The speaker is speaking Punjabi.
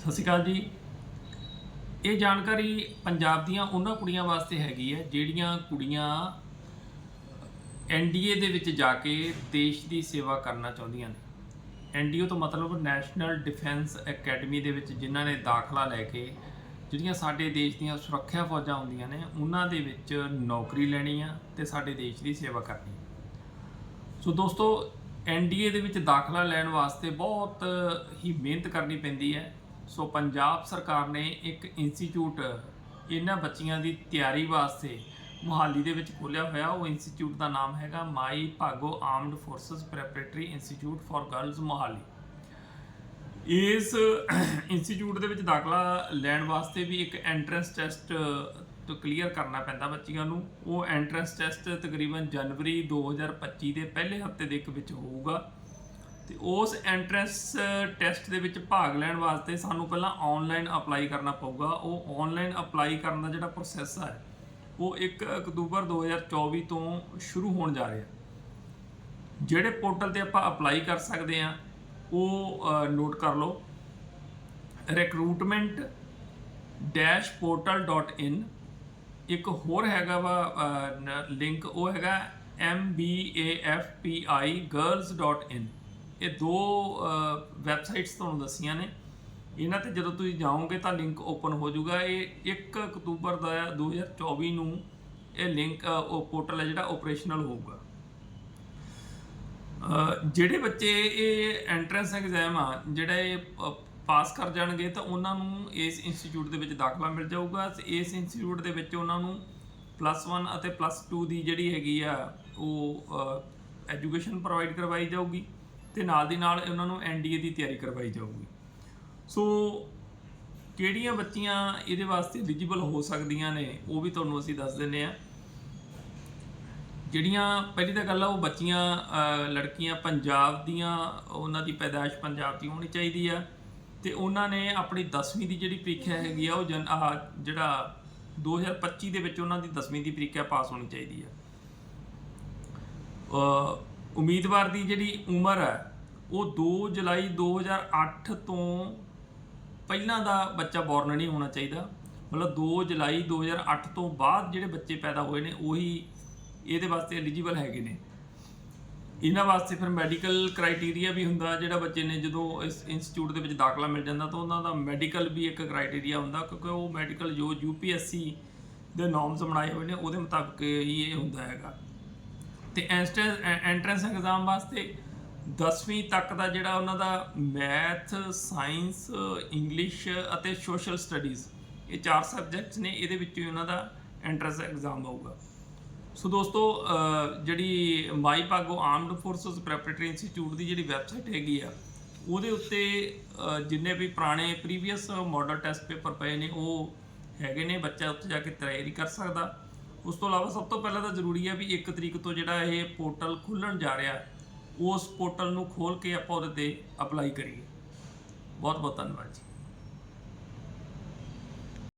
ਸਤਿ ਸ਼੍ਰੀ ਅਕਾਲ ਜੀ। ਇਹ ਜਾਣਕਾਰੀ ਪੰਜਾਬ ਦੀਆਂ ਉਹਨਾਂ ਕੁੜੀਆਂ ਵਾਸਤੇ ਹੈਗੀ ਹੈ, ਜਿਹੜੀਆਂ ਕੁੜੀਆਂ ਐਨਡੀਏ ਦੇ ਵਿੱਚ ਜਾ ਕੇ ਦੇਸ਼ ਦੀ ਸੇਵਾ ਕਰਨਾ ਚਾਹੁੰਦੀਆਂ ਨੇ। ਐਨਡੀਓ ਤੋਂ ਮਤਲਬ ਨੈਸ਼ਨਲ ਡਿਫੈਂਸ ਅਕੈਡਮੀ ਦੇ ਵਿੱਚ ਜਿਨ੍ਹਾਂ ਨੇ ਦਾਖਲਾ ਲੈ ਕੇ ਜਿਹੜੀਆਂ ਸਾਡੇ ਦੇਸ਼ ਦੀਆਂ ਸੁਰੱਖਿਆ ਫੌਜਾਂ ਹੁੰਦੀਆਂ ਨੇ, ਉਹਨਾਂ ਦੇ ਵਿੱਚ ਨੌਕਰੀ ਲੈਣੀ ਆ ਤੇ ਸਾਡੇ ਦੇਸ਼ ਦੀ ਸੇਵਾ ਕਰਨੀ ਸੋ ਦੋਸਤੋ ਐਨਡੀਏ ਦੇ ਵਿੱਚ ਦਾਖਲਾ ਲੈਣ ਵਾਸਤੇ ਬਹੁਤ ਹੀ ਮਿਹਨਤ ਕਰਨੀ ਪੈਂਦੀ ਹੈ। ਸੋ ਪੰਜਾਬ ਸਰਕਾਰ ਨੇ ਇੱਕ ਇੰਸਟੀਚਿਊਟ ਇਹਨਾਂ ਬੱਚੀਆਂ ਦੀ ਤਿਆਰੀ ਵਾਸਤੇ ਮੁਹਾਲੀ ਦੇ ਵਿੱਚ ਖੋਲ੍ਹਿਆ ਹੋਇਆ। ਉਹ ਇੰਸਟੀਚਿਊਟ ਦਾ ਨਾਮ ਹੈਗਾ Mai Bhago armed forces preparatory institute for girls Mohali. ਇਸ ਇੰਸਟੀਚਿਊਟ ਦੇ ਵਿੱਚ ਦਾਖਲਾ ਲੈਣ ਵਾਸਤੇ ਵੀ ਇੱਕ ਐਂਟਰੈਂਸ ਟੈਸਟ ਤੋਂ ਕਲੀਅਰ ਕਰਨਾ ਪੈਂਦਾ ਬੱਚੀਆਂ ਨੂੰ। ਉਹ ਐਂਟਰੈਂਸ ਟੈਸਟ ਤਕਰੀਬਨ ਜਨਵਰੀ 2025 ਦੇ ਪਹਿਲੇ ਹਫ਼ਤੇ ਦੇ ਇੱਕ ਵਿੱਚ ਹੋਊਗਾ। ਤੇ ਉਸ ਐਂਟਰੈਂਸ ਟੈਸਟ ਦੇ ਵਿੱਚ ਭਾਗ ਲੈਣ ਵਾਸਤੇ ਸਾਨੂੰ ਪਹਿਲਾਂ ਆਨਲਾਈਨ ਅਪਲਾਈ ਕਰਨਾ ਪਊਗਾ। ਉਹ ਆਨਲਾਈਨ ਅਪਲਾਈ ਕਰਨ ਦਾ ਜਿਹੜਾ ਪ੍ਰੋਸੈਸ ਹੈ ਉਹ 1 ਅਕਤੂਬਰ 2024 ਤੋਂ ਸ਼ੁਰੂ ਹੋਣ ਜਾ ਰਿਹਾ। ਜਿਹੜੇ ਪੋਰਟਲ ਤੇ ਆਪਾਂ ਅਪਲਾਈ ਕਰ ਸਕਦੇ ਆ ਉਹ ਨੋਟ ਕਰ ਲਓ। recruitment-portal.in ਇੱਕ ਹੋਰ ਹੈਗਾ ਵਾ ਲਿੰਕ ਉਹ ਹੈਗਾ mbafpigirls.in ਇਹ ਦੋ ਵੈਬਸਾਈਟਸ ਤੁਹਾਨੂੰ ਦੱਸੀਆਂ ਨੇ। ਇਹਨਾਂ ਤੇ ਜਦੋਂ ਤੁਸੀਂ ਜਾਓਗੇ ਤਾਂ ਲਿੰਕ ਓਪਨ ਹੋ ਜਾਊਗਾ। ਇਹ 1 ਅਕਤੂਬਰ ਦਾ 2024 ਨੂੰ ਇਹ ਲਿੰਕ ਉਹ ਪੋਰਟਲ ਹੈ ਜਿਹੜਾ ਆਪਰੇਸ਼ਨਲ ਹੋਊਗਾ। ਜਿਹੜੇ ਬੱਚੇ ਇਹ ਐਂਟਰੈਂਸ ਐਗਜ਼ਾਮ ਆ, ਜਿਹੜਾ ਇਹ ਪਾਸ ਕਰ ਜਾਣਗੇ ਤਾਂ ਉਹਨਾਂ ਨੂੰ ਇਸ ਇੰਸਟੀਚਿਊਟ ਦੇ ਵਿੱਚ ਦਾਖਲਾ ਮਿਲ ਜਾਊਗਾ। ਤੇ ਇਸ ਇੰਸਟੀਚਿਊਟ ਦੇ ਵਿੱਚ ਉਹਨਾਂ ਨੂੰ ਪਲੱਸ 1 ਅਤੇ ਪਲੱਸ 2 ਦੀ ਜਿਹੜੀ ਹੈਗੀ ਆ, ਉਹ ਐਜੂਕੇਸ਼ਨ ਪ੍ਰੋਵਾਈਡ ਕਰਵਾਈ ਜਾਊਗੀ। ਤੇ ਨਾਲ ਦੀ ਨਾਲ ਉਹਨਾਂ ਨੂੰ ਐਨਡੀਏ ਦੀ ਤਿਆਰੀ ਕਰਵਾਈ ਜਾਊਗੀ। ਸੋ ਕਿਹੜੀਆਂ ਬੱਚੀਆਂ ਇਹਦੇ ਵਾਸਤੇ ਐਲੀਜੀਬਲ ਹੋ ਸਕਦੀਆਂ ਨੇ, ਉਹ ਵੀ ਤੁਹਾਨੂੰ ਅਸੀਂ ਦੱਸ ਦਿੰਨੇ ਆ ਜਿਹੜੀਆਂ ਪਹਿਲੀ ਤਾਂ ਗੱਲ ਆ, ਉਹ ਬੱਚੀਆਂ ਲੜਕੀਆਂ ਪੰਜਾਬ ਦੀਆਂ, ਉਹਨਾਂ ਦੀ ਪੈਦਾਇਸ਼ ਪੰਜਾਬ ਦੀ ਹੋਣੀ ਚਾਹੀਦੀ ਆ। ਤੇ ਉਹਨਾਂ ਨੇ ਆਪਣੀ 10ਵੀਂ ਦੀ ਜਿਹੜੀ ਪ੍ਰੀਖਿਆ ਹੈਗੀ ਆ, ਉਹ ਜਨ, ਆਹ, ਜਿਹੜਾ 2025 ਦੇ ਵਿੱਚ ਉਹਨਾਂ ਦੀ 10ਵੀਂ ਦੀ ਪ੍ਰੀਖਿਆ ਪਾਸ ਹੋਣੀ ਚਾਹੀਦੀ ਆ। ਉਮੀਦਵਾਰ ਦੀ ਜਿਹੜੀ ਉਮਰ ਹੈ, ਉਹ 2 ਜੁਲਾਈ 2008 ਤੋਂ ਪਹਿਲਾਂ ਦਾ ਬੱਚਾ ਬੋਰਨ ਨਹੀਂ ਹੋਣਾ ਚਾਹੀਦਾ। ਮਤਲਬ 2 ਜੁਲਾਈ 2008 ਤੋਂ ਬਾਅਦ ਜਿਹੜੇ ਬੱਚੇ ਪੈਦਾ ਹੋਏ ਨੇ, ਉਹੀ ਇਹਦੇ ਵਾਸਤੇ ਐਲੀਜੀਬਲ ਹੈਗੇ ਨੇ। ਇਹਨਾਂ ਵਾਸਤੇ ਫਿਰ ਮੈਡੀਕਲ ਕ੍ਰਾਈਟੇਰੀਆ ਵੀ ਹੁੰਦਾ, ਜਿਹੜਾ ਬੱਚੇ ਨੇ ਜਦੋਂ ਇਸ ਇੰਸਟੀਚਿਊਟ ਦੇ ਵਿੱਚ ਦਾਖਲਾ ਮਿਲ ਜਾਂਦਾ, ਤਾਂ ਉਹਨਾਂ ਦਾ ਮੈਡੀਕਲ ਵੀ ਇੱਕ ਕ੍ਰਾਈਟੇਰੀਆ ਹੁੰਦਾ, ਕਿਉਂਕਿ ਉਹ ਮੈਡੀਕਲ ਜੋ ਯੂਪੀਐਸਸੀ ਦੇ ਨੋਰਮਸ ਬਣਾਏ ਹੋਏ ਨੇ, ਉਹਦੇ ਮੁਤਾਬਕ ਹੀ ਇਹ ਹੁੰਦਾ ਹੈਗਾ। ਤੇ ਐਂਟਰੈਂਸ ਐਗਜ਼ਾਮ ਵਾਸਤੇ 10ਵੀਂ ਤੱਕ ਦਾ ਜਿਹੜਾ ਉਹਨਾਂ ਦਾ ਮੈਥ, ਸਾਇੰਸ, ਇੰਗਲਿਸ਼ ਅਤੇ ਸੋਸ਼ਲ ਸਟੱਡੀਜ਼ ਇਹ ਚਾਰ ਸਬਜੈਕਟਸ ਨੇ, ਇਹਦੇ ਵਿੱਚ ਹੀ ਉਹਨਾਂ ਦਾ ਐਂਟਰੈਂਸ ਐਗਜ਼ਾਮ ਹੋਊਗਾ। ਸੋ ਦੋਸਤੋ ਜਿਹੜੀ Mai Bhago armed forces preparatory institute ਦੀ ਜਿਹੜੀ ਵੈਬਸਾਈਟ ਹੈਗੀ ਆ, ਉਹਦੇ ਉੱਤੇ ਜਿੰਨੇ ਵੀ ਪੁਰਾਣੇ ਪ੍ਰੀਵੀਅਸ ਮਾਡਲ ਟੈਸਟ ਪੇਪਰ ਪਏ ਨੇ, ਉਹ ਹੈਗੇ ਨੇ, ਬੱਚਾ ਉੱਥੇ ਜਾ ਕੇ ਤਿਆਰੀ ਕਰ ਸਕਦਾ। ਉਸ ਤੋਂ ਇਲਾਵਾ ਸਭ ਤੋਂ ਪਹਿਲਾਂ ਤਾਂ ਜ਼ਰੂਰੀ ਹੈ ਵੀ 1 ਤਰੀਕ ਤੋਂ ਜਿਹੜਾ ਇਹ ਪੋਰਟਲ ਖੁੱਲਣ ਜਾ ਰਿਹਾ ਉਸ ਪੋਰਟਲ ਨੂੰ ਖੋਲ ਕੇ ਆਪਾਂ ਉਹਦੇ ਤੇ ਅਪਲਾਈ ਕਰੀਏ। ਬਹੁਤ ਬਹੁਤ ਧੰਨਵਾਦ ਜੀ।